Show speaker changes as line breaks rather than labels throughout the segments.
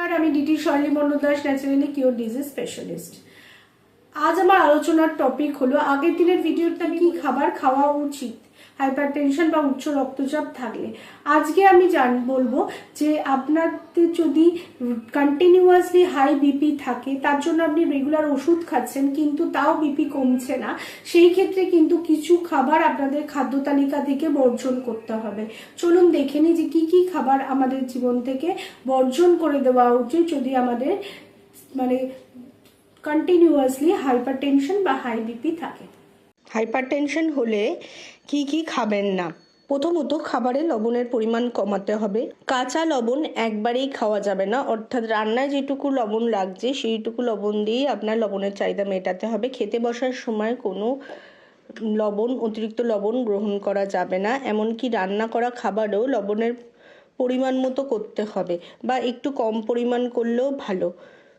আর আমি DT Shaily Mondal Das naturally cure disease specialist আজ আমার আলোচনার টপিক হলো, আগের দিনের ভিডিওটা কি খাবার খাওয়া উচিত? হাইপার টেনশন বা উচ্চ রক্তচাপ থাকলে। আজকে আমি জান, বলব যে আপনাদের যদি কন্টিনিউয়াসলি হাই বিপি থাকে, তার জন্য আপনি রেগুলার ওষুধ খাচ্ছেন, কিন্তু তাও বিপি কমছে না, সেই ক্ষেত্রে কিন্তু কিছু খাবার আপনাদের খাদ্য তালিকা থেকে বর্জন করতে হবে। চলুন দেখে নিই যে কি কি খাবার আমাদের জীবন থেকে বর্জন করে দেওয়া উচিত যদি আমাদের মানে কন্টিনিউয়াসলি হাইপার টেনশন বা হাই বিপি থাকে।
হাইপারটেনশন হলে কি কি খাবেন না? প্রথমত খাবারে লবণের পরিমাণ কমাতে হবে। কাঁচা লবণ একবারেই খাওয়া যাবে না। অর্থাৎ রান্নায় যেটুকু লবণ লাগছে, সেইটুকু লবণ দিয়েই আপনার লবণের চাহিদা মেটাতে হবে। খেতে বসার সময় কোনো লবণ, অতিরিক্ত লবণ গ্রহণ করা যাবে না। এমনকি রান্না করা খাবারেও লবণের পরিমাণ মতো করতে হবে বা একটু কম পরিমাণ করলেও ভালো।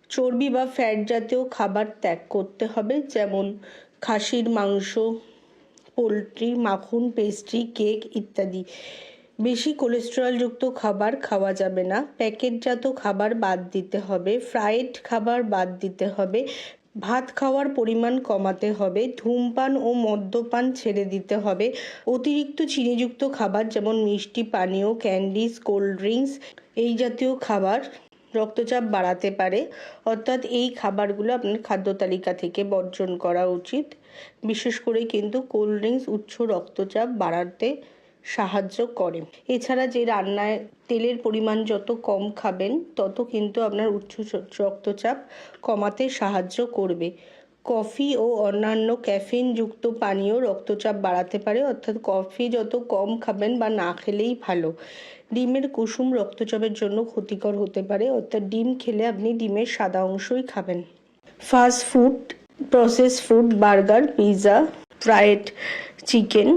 চর্বি বা ফ্যাট জাতীয় খাবার ত্যাগ করতে হবে, যেমন খাসির মাংস, পোলট্রি, মাখন, পেস্ট্রি, কেক ইত্যাদি। বেশি কোলেস্টেরলযুক্ত খাবার খাওয়া যাবে না। প্যাকেটজাত খাবার বাদ দিতে হবে। ফ্রাইড খাবার বাদ দিতে হবে। ভাত খাওয়ার পরিমাণ কমাতে হবে। ধূমপান ও মদ্যপান ছেড়ে দিতে হবে। অতিরিক্ত চিনিযুক্ত খাবার যেমন মিষ্টি, পানীয় ক্যান্ডিস কোল্ড ড্রিঙ্কস এই জাতীয় খাবার রক্তচাপ বাড়াতে পারে, অর্থাৎ এই খাবারগুলো আপনার খাদ্য তালিকা থেকে বর্জন করা উচিত। বিশেষ করে কিন্তু কোল্ড ড্রিঙ্কস উচ্চ রক্তচাপ বাড়াতে সাহায্য করে। এছাড়া যে রান্নায় তেলের পরিমাণ যত কম খাবেন, তত কিন্তু আপনার উচ্চ রক্তচাপ কমাতে সাহায্য করবে। কফি ও অন্যান্য ক্যাফিনযুক্ত পানীয় রক্তচাপ বাড়াতে পারে, অর্থাৎ কফি যত কম খাবেন বা না খেলেই ভালো। ডিমের কুসুম রক্তচাপের জন্য ক্ষতিকর হতে পারে, অর্থাৎ ডিম খেলে আপনি ডিমের সাদা অংশই খাবেন। Fast food process food, burger pizza fried chicken,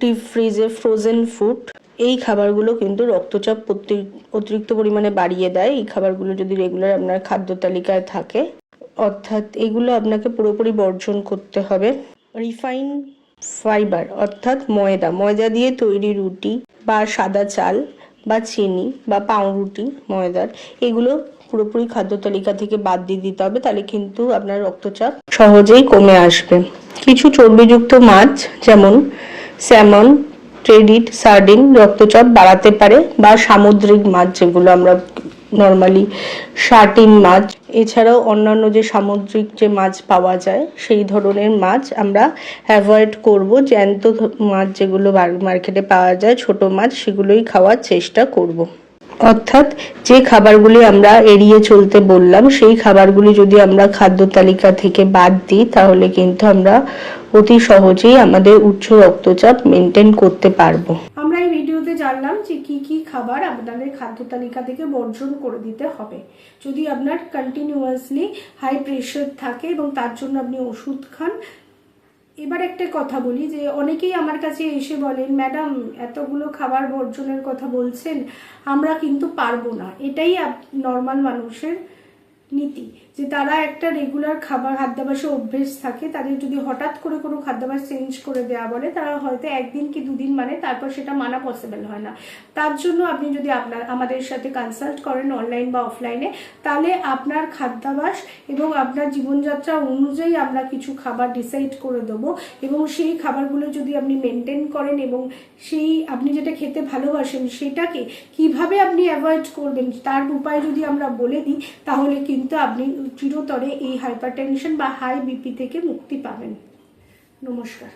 deep ফ্রিজে ফ্রোজেন ফুড, এই খাবারগুলো কিন্তু রক্তচাপ অতিরিক্ত পরিমাণে বাড়িয়ে দেয়। এই খাবারগুলো যদি রেগুলার আপনার খাদ্য তালিকায় থাকে অর্থাৎ এগুলো আপনাকে পুরোপুরি বর্জন করতে হবে। রিফাইন ফাইবার, অর্থাৎ ময়দা। ময়দা দিয়ে তৈরি রুটি বা সাদা চাল বা চিনি বা পাউরুটি, ময়দার, এগুলো পুরোপুরি খাদ্য তালিকা থেকে বাদ দিয়ে দিতে হবে, তাহলে কিন্তু আপনার রক্তচাপ সহজেই কমে আসবে। কিছু চর্বিযুক্ত মাছ, যেমন স্যামন, ট্রেডিট, সার্ডিন, রক্তচাপ বাড়াতে পারে বা সামুদ্রিক মাছ যেগুলো আমরা নর্মালি শার্টিন মাছ এছাড়াও অন্যান্য যে সামুদ্রিক যে মাছ পাওয়া যায়, সেই ধরনের মাছ আমরা অ্যাভয়েড করব। জ্যান্ত মাছ যেগুলো মার্কেটে পাওয়া যায়, ছোট মাছ, সেগুলোই খাওয়ার চেষ্টা করব। অর্থাৎ যে খাবারগুলি আমরা এড়িয়ে চলতে বললাম, সেই খাবারগুলি যদি আমরা খাদ্য তালিকা থেকে বাদ দিই, তাহলে কিন্তু আমরা অতি সহজেই আমাদের উচ্চ রক্তচাপ মেনটেন করতে পারব।
জানলাম যে কি কি খাবার আপনাদের খাদ্য তালিকা থেকে বর্জন করে দিতে হবে। যদি আপনার কন্টিনিউয়াসলি হাই প্রেশার থাকে এবং তার জন্য আপনি ওষুধ খান। এবার একটা কথা বলি যে অনেকেই আমার কাছে এসে বলেন, ম্যাডাম, এতগুলো খাবার বর্জনের কথা বলছেন, আমরা কিন্তু পারব না। এটাই নর্মাল মানুষের নীতি, যে তারা একটা রেগুলার খাবার খাদ্যাভ্যাসে অভ্যেস থাকে, তাদের যদি হঠাৎ করে কোনো খাদ্যাভ্যাস চেঞ্জ করে দেওয়া বলে, তারা হয়তো একদিন কি দুদিন মানে তারপর সেটা মানা পসিবল হয় না। তার জন্য আপনি যদি আপনার, আমাদের সাথে কনসাল্ট করেন অনলাইন বা অফলাইনে তাহলে আপনার খাদ্যাভাস এবং আপনার জীবনযাত্রা অনুযায়ী আমরা কিছু খাবার ডিসাইড করে দেবো এবং সেই খাবারগুলো যদি আপনি মেনটেন করেন এবং সেই আপনি যেটা খেতে ভালোবাসেন সেটাকে কীভাবে আপনি অ্যাভয়েড করবেন, তার উপায় যদি আমরা বলে দিই, তাহলে কিন্তু আপনি চিরতরে এই হাইপারটেনশন বা হাই বিপি থেকে মুক্তি পাবেন। নমস্কার।